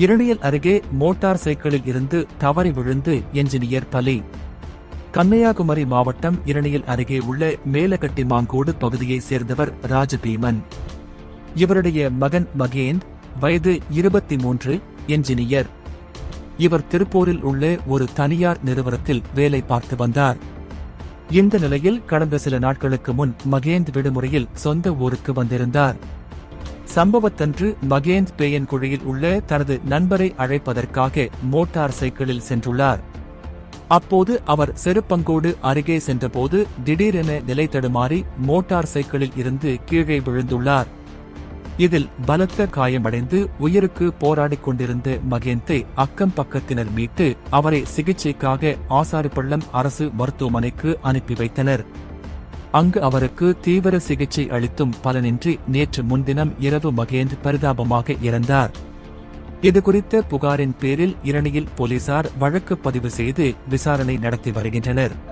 இரணியல் அருகே மோட்டார் சைக்கிளில் இருந்து தவறி விழுந்து என்ஜினியர் பலி. கன்னியாகுமரி மாவட்டம் இரணியல் அருகே உள்ள மேலகட்டி மாங்கோடு பகுதியைச் சேர்ந்தவர் ராஜபீமன். இவருடைய மகன் மகேந்த் வயது இருபத்தி மூன்று என்ஜினியர். இவர் திருப்பூரில் உள்ள ஒரு தனியார் நிறுவனத்தில் வேலை பார்த்து வந்தார். இந்த நிலையில் கடந்த சில நாட்களுக்கு முன் மகேந்த் விடுமுறையில் சொந்த ஊருக்கு வந்திருந்தார். சம்பவத்தன்று மகேந்த் பேயன்குழியில் உள்ள தனது நண்பரை அழைப்பதற்காக மோட்டார் சைக்கிளில் சென்றுள்ளார். அப்போது அவர் செருப்பங்கோடு அருகே சென்றபோது திடீரென நிலை தடுமாறி மோட்டார் சைக்கிளில் இருந்து கீழே விழுந்துள்ளார். இதில் பலத்த காயமடைந்து உயிருக்கு போராடிக் கொண்டிருந்த மகேந்தை அக்கம் பக்கத்தினர் மீட்டு அவரை சிகிச்சைக்காக ஆசாரிப்பள்ளம் அரசு மருத்துவமனைக்கு அனுப்பி வைத்தனர். அங்கு அவருக்கு தீவிர சிகிச்சை அளித்தும் பலனின்றி நேற்று முன்தினம் இரவு மகேந்த் பரிதாபமாக இறந்தார். இதுகுறித்த புகாரின் பேரில் இரணியில் போலீசார் வழக்கு பதிவு செய்து விசாரணை நடத்தி வருகின்றனர்.